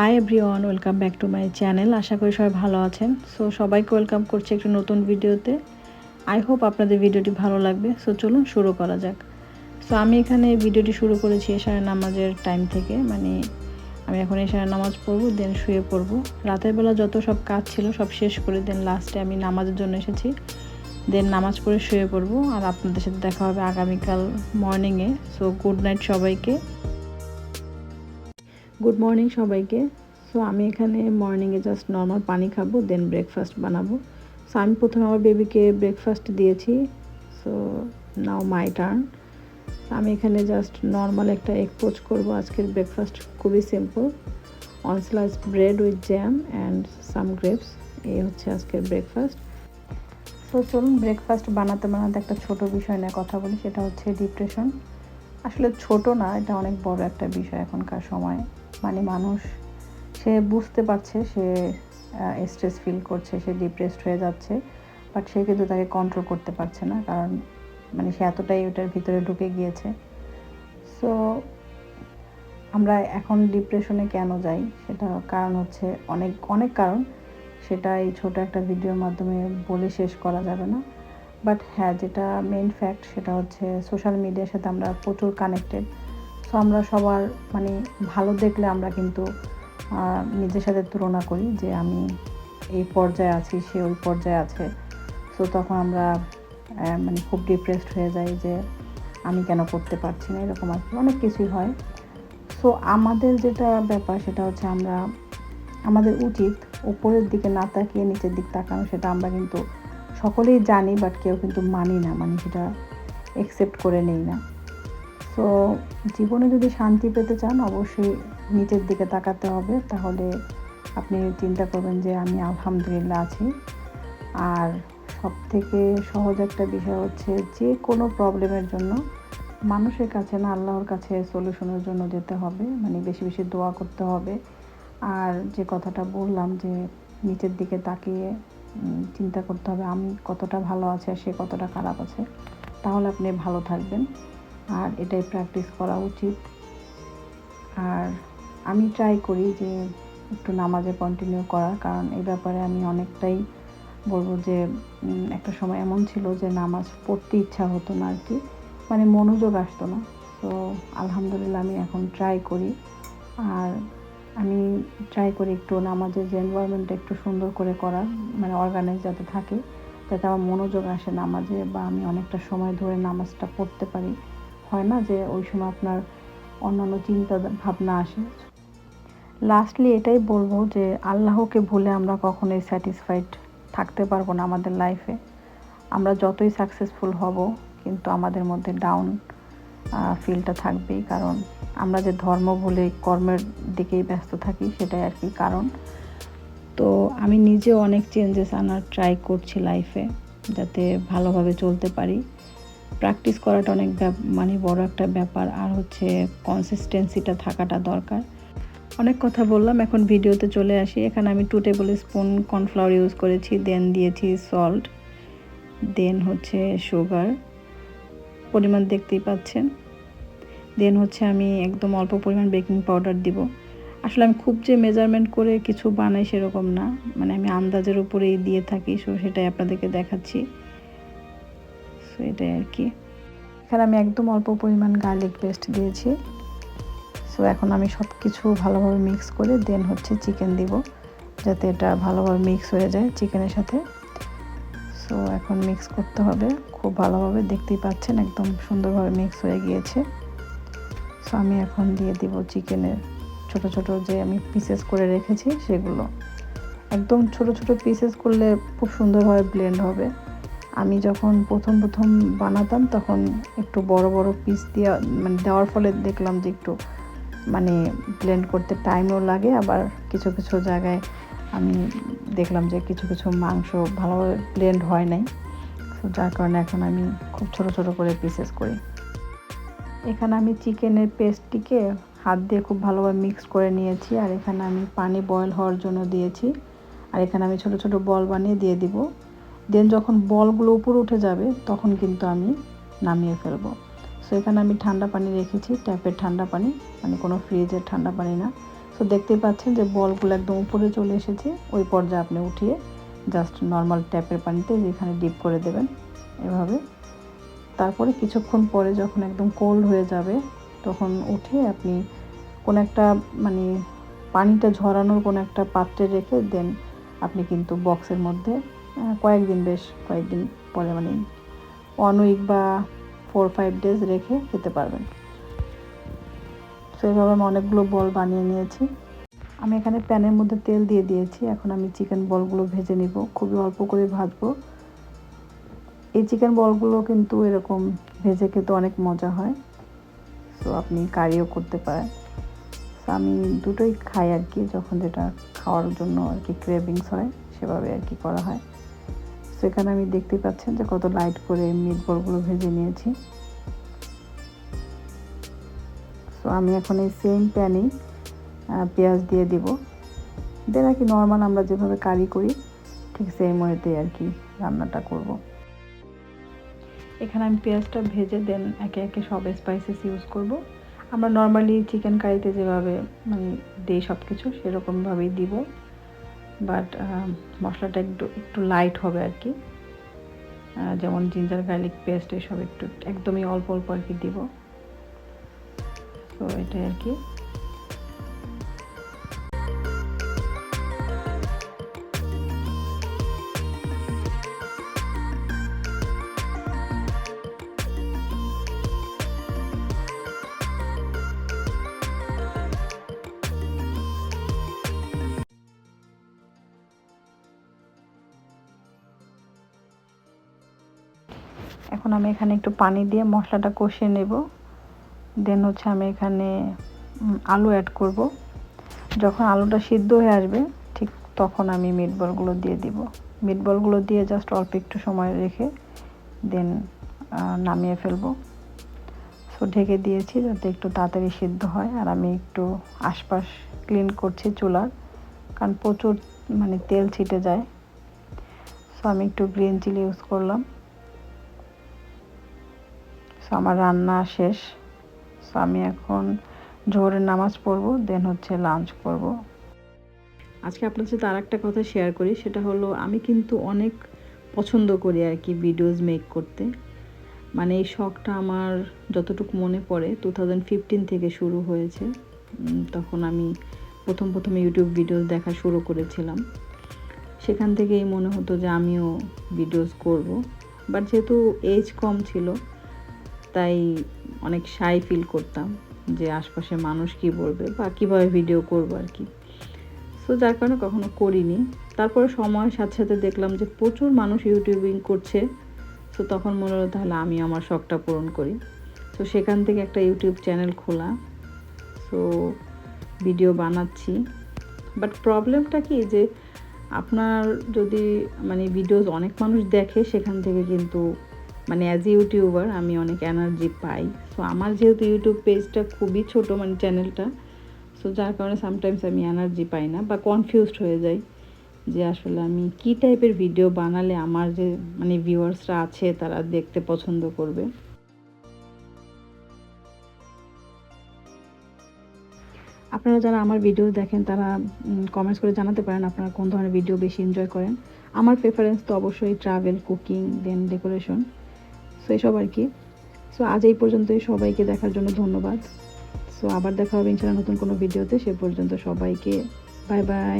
Hi everyone welcome back to my channel আশা করি সবাই ভালো আছেন। সো সবাইকে ওয়েলকাম করছি একটি নতুন ভিডিওতে আই হোপ আপনাদের ভিডিওটি ভালো লাগবে। সো চলুন শুরু করা যাক। সো আমি এখানে ভিডিওটি শুরু করেছি এশারের নামাজের টাইম থেকে। মানে আমি এখন এশারের নামাজ পড়ব দেন শুয়ে পড়ব। রাতের বেলা যত সব কাজ ছিল সব শেষ করে দেন লাস্টে আমি নামাজের জন্য এসেছি। দেন নামাজ পড়ে শুয়ে পড়ব। আর আপনাদের সাথে দেখা হবে আগামীকাল মর্নিংয়ে সো গুড নাইট সবাইকে। গুড মর্নিং সবাইকে। সো আমি এখানে মর্নিংয়ে জাস্ট নর্মাল পানি খাব দেন ব্রেকফাস্ট বানাবো। সো আমি প্রথমে আমার বেবিকে ব্রেকফাস্ট দিয়েছি। সো নাও মাই টার্ন আমি এখানে জাস্ট নর্মাল একটা এগ পোচ করব। আজকের ব্রেকফাস্ট খুবই simple one slice bread with jam and some grapes এই হচ্ছে আজকের ব্রেকফাস্ট সো চলুন ব্রেকফাস্ট বানাতে বানাতে একটা ছোট বিষয় নিয়ে কথা বলি। সেটা হচ্ছে ডিপ্রেশন আসলে ছোট না, এটা অনেক বড় একটা বিষয় এখনকার সময়। মানে মানুষ, সে বুঝতে পারছে, সে স্ট্রেস ফিল করছে, সে ডিপ্রেসড হয়ে যাচ্ছে বাট সে কিন্তু তাকে কন্ট্রোল করতে পারছে না, কারণ মানে সে এতটাই ওটার ভিতরে ঢুকে গিয়েছে। সো আমরা এখন ডিপ্রেশনে কেন যাই? সেটা কারণ হচ্ছে অনেক অনেক কারণ। সেটা এই ছোটো একটা ভিডিওর মাধ্যমে বলে শেষ করা যাবে না। বাট হ্যাঁ যেটা মেইন ফ্যাক্ট সেটা হচ্ছে সোশ্যাল মিডিয়ার সাথে আমরা প্রচুর কানেক্টেড সো আমরা সবার মানে ভালো দেখলে আমরা কিন্তু নিজের সাথে তুলনা করি যে আমি এই পর্যায়ে আছি, সে ওই পর্যায়ে আছে। সো তখন আমরা মানে খুব ডিপ্রেসড হয়ে যাই যে আমি কেন করতে পারছি না, এরকম আর কি। অনেক কিছুই হয়। সো আমাদের যেটা ব্যাপার সেটা হচ্ছে আমরা, আমাদের উচিত উপরের দিকে না তাকিয়ে নিচের দিক তাকানো, সেটা আমরা কিন্তু সকলেই জানি বাট কেউ কিন্তু মানি না মানে সেটা একসেপ্ট করে নেই না। সো জীবনে যদি শান্তি পেতে চান, অবশ্যই নিচের দিকে তাকাতে হবে। তাহলে আপনি চিন্তা করবেন যে, আমি আলহামদুলিল্লাহ আছি। আর সব থেকে সহজ একটা বিষয় হচ্ছে, যে কোনো প্রবলেমের জন্য মানুষের কাছে না, আল্লাহর কাছে সলিউশনের জন্য যেতে হবে। মানে বেশি বেশি দোয়া করতে হবে। আর যে কথাটা বললাম যে, নিচের দিকে তাকিয়ে চিন্তা করতে হবে, আমি কতটা ভালো আছে আর সে কতটা খারাপ আছে। তাহলে আপনি ভালো থাকবেন। আর এটাই প্র্যাকটিস করা উচিত। আর আমি ট্রাই করি যে একটু নামাজে কন্টিনিউ করার, কারণ এই ব্যাপারে আমি অনেকটাই বলব যে একটা সময় এমন ছিল যে নামাজ পড়তে ইচ্ছা হতো না আর কি। মানে মনোযোগ আসতো না। তো আলহামদুলিল্লাহ আমি এখন ট্রাই করি। আর আমি ট্রাই করি একটু নামাজের যে এনভায়রনমেন্টটা একটু সুন্দর করে করার মানে অর্গানাইজ যাতে থাকে, যাতে আমার মনোযোগ আসে নামাজে বা আমি অনেকটা সময় ধরে নামাজটা পড়তে পারি। হয় না যে ওই সময় আপনার অন্যান্য চিন্তা ভাবনা আসে? লাস্টলি এটাই বলব যে আল্লাহকে ভুলে আমরা কখনোই স্যাটিসফাইড থাকতে পারব না আমাদের লাইফে আমরা যতই সাকসেসফুল হব, কিন্তু আমাদের মধ্যে ডাউন ফিলটা থাকবেই। কারণ আমরা যে ধর্ম বলে কর্মের দিকেই ব্যস্ত থাকি, সেটাই আর কি কারণ। তো আমি নিজে অনেক চেঞ্জেস আনার ট্রাই করছি লাইফে যাতে ভালোভাবে চলতে পারি। প্র্যাকটিস করাটা অনেক মানে বড় একটা ব্যাপার। আর হচ্ছে কনসিস্টেন্সিটা থাকাটা দরকার। অনেক কথা বললাম, এখন ভিডিওতে চলে আসি। এখানে আমি two table spoon cornflour use করেছি দেন দিয়েছি সল্ট দেন হচ্ছে সুগার পরিমাণ দেখতেই পাচ্ছেন। দেন হচ্ছে আমি একদম অল্প পরিমাণ বেকিং পাউডার দিব। আসলে আমি খুব যে মেজারমেন্ট করে কিছু বানাই সেরকম না। মানে আমি আন্দাজের উপরেই দিয়ে থাকি সো সেটাই আপনাদেরকে দেখাচ্ছি। সো এটাই আর কি। এখানে আমি একদম অল্প পরিমাণ গার্লিক পেস্ট দিয়েছি। সো এখন আমি সব কিছু ভালোভাবে মিক্স করে দেন হচ্ছে চিকেন দিব, যাতে এটা ভালোভাবে মিক্স হয়ে যায় চিকেনের সাথে। সো এখন মিক্স করতে হবে। খুব ভালোভাবে দেখতেই পাচ্ছেন, একদম সুন্দরভাবে মিক্স হয়ে গিয়েছে। সো আমি এখন দিয়ে দিব চিকেনের ছোট ছোট যে আমি পিসেস করে রেখেছি সেগুলো। একদম ছোট ছোট পিসেস করলে খুব সুন্দরভাবে ব্লেন্ড হবে। আমি যখন প্রথম প্রথম বানাতাম, তখন একটু বড় বড় পিস দেওয়া মানে দেওয়ার ফলে দেখলাম যে একটু মানে ব্লেন্ড করতে টাইমও লাগে। আবার কিছু কিছু জায়গায় আমি দেখলাম যে কিছু কিছু মাংস ভালোভাবে ব্লেন্ড হয় নাই। যার কারণে এখন আমি খুব ছোট ছোট করে পিসেস করি। এখানে আমি চিকেনের পেস্টটিকে হাত দিয়ে খুব ভালোভাবে মিক্স করে নিয়েছি। আর এখানে আমি পানি বয়েল হওয়ার জন্য দিয়েছি। আর এখানে আমি ছোট ছোট বল বানিয়ে দিয়ে দিব। দেন যখন বলগুলো উপরে উঠে যাবে, তখন কিন্তু আমি নামিয়ে ফেলব। সো এখানে আমি ঠান্ডা পানি রেখেছি ট্যাপের ঠান্ডা পানি মানে কোনো ফ্রিজের ঠান্ডা পানি না। সো দেখতেই পাচ্ছেন যে বলগুলো একদম উপরে চলে এসেছে, ওই পর্যায়ে আপনি উঠিয়ে জাস্ট নর্মাল ট্যাপের পানিতে যেখানে ডিপ করে দেবেন, এভাবে। তারপরে কিছুক্ষণ পরে যখন একদম কোল্ড হয়ে যাবে, তখন উঠে আপনি কোনো একটা মানে পানিটা ঝরানোর কোনো একটা পাত্রে রেখে দেন আপনি কিন্তু বক্সের মধ্যে কয়েকদিন বেশ, কয়েকদিন পরে মানে ওয়ান উইক বা ফোর ফাইভ ডেজ রেখে খেতে পারবেন। তো এইভাবে আমি অনেকগুলো বল বানিয়ে নিয়েছি। আমি এখানে প্যানের মধ্যে তেল দিয়ে দিয়েছি। এখন আমি চিকেন বলগুলো ভেজে নিব। খুবই অল্প করে ভাজবো। এই চিকেন বলগুলো কিন্তু এরকম ভেজে খেতে অনেক মজা হয়। সো আপনি কারিও করতে পারেন। আমি দুটোই খাই আর কি, যখন যেটা খাওয়ার জন্য আর কি ক্রেভিংস হয়, সেভাবে আর কি করা হয়। সেখানে আমি দেখতে পাচ্ছেন যে কত লাইট করে মিট বলগুলো ভেজে নিয়েছি। সো আমি এখন এই সেম প্যানেই পেঁয়াজ দিয়ে দিব। দেন আর কি নর্মাল আমরা যেভাবে কারি করি, ঠিক সেম ওয়েতে আর কি রান্নাটা করব। এখানে আমি পেঁয়াজটা ভেজে দেন একে একে সব স্পাইসেস ইউজ করব। আমরা নর্মালি চিকেন কারিতে যেভাবে মানে দিই সব কিছু সেরকমভাবেই দিব। বাট মশলাটা একটু একটু লাইট হবে আর কি। যেমন জিঞ্জার গার্লিক পেস্ট এসব একটু, একদমই অল্প অল্প আর কি দিব। তো এটাই আর কি। এখন আমি এখানে একটু পানি দিয়ে মশলাটা কষিয়ে নেব। দেন হচ্ছে আমি এখানে আলু অ্যাড করব। যখন আলুটা সিদ্ধ হয়ে আসবে, ঠিক তখন আমি মিট বলগুলো দিয়ে দিব। মিট বলগুলো দিয়ে জাস্ট অল্প একটু সময় রেখে দেন নামিয়ে ফেলব। সো ঢেকে দিয়েছি যাতে একটু তাড়াতাড়ি সিদ্ধ হয়। আর আমি একটু আশপাশ ক্লিন করছি চুলার, কারণ প্রচুর মানে তেল ছিটে যায়। সো আমি একটু গ্রিন চিলি ইউজ করলাম। সো আমার রান্না শেষ। সো আমি এখন জোহরের নামাজ পড়ব দেন হচ্ছে লাঞ্চ করব। আজকে আপনার সাথে আর একটা কথা শেয়ার করি, সেটা হলো আমি কিন্তু অনেক পছন্দ করি আর কি ভিডিওস মেক করতে। মানে এই শখটা আমার যতটুকু মনে পড়ে টু থাউজেন্ড ফিফটিন থেকে শুরু হয়েছে। তখন আমি প্রথম প্রথম ইউটিউব ভিডিওস দেখা শুরু করেছিলাম। সেখান থেকেই মনে হতো যে আমিও ভিডিওস করব। বাট যেহেতু এজ কম ছিল তাই অনেক সাই ফিল করতাম যে আশপাশে মানুষ কি বলবে বা কীভাবে ভিডিও করব আর কি। সো যার কারণে কখনো করিনি। তারপরে সময়ের সাথে সাথে দেখলাম যে প্রচুর মানুষ ইউটিউবিং করছে। তো তখন মনে হলো তাহলে আমি আমার শখটা পূরণ করি। তো সেখান থেকে একটা ইউটিউব চ্যানেল খোলা। সো ভিডিও বানাচ্ছি। বাট প্রবলেমটা কি যে আপনার যদি মানে ভিডিওস অনেক মানুষ দেখে সেখান থেকে কিন্তু মানে অ্যাজ এ ইউটিউবার আমি অনেক এনার্জি পাই। সো আমার যেহেতু ইউটিউব পেজটা খুবই ছোট মানে চ্যানেলটা সো যার কারণে সামটাইমস আমি এনার্জি পাই না বা কনফিউজড হয়ে যাই যে আসলে আমি কি টাইপের ভিডিও বানালে আমার যে মানে ভিউয়ার্সরা আছে তারা দেখতে পছন্দ করবে। আপনারা যারা আমার ভিডিও দেখেন, তারা কমেন্টস করে জানাতে পারেন আপনারা কোন ধরনের ভিডিও বেশি এনজয় করেন। আমার প্রেফারেন্স তো অবশ্যই travel cooking then decoration so এসব আর কি। সো আজ এই পর্যন্তই। সবাইকে দেখার জন্য ধন্যবাদ। সো আবার দেখা হবে ইনশাআল্লাহ নতুন কোনো ভিডিওতে। সে পর্যন্ত সবাইকে বাই বাই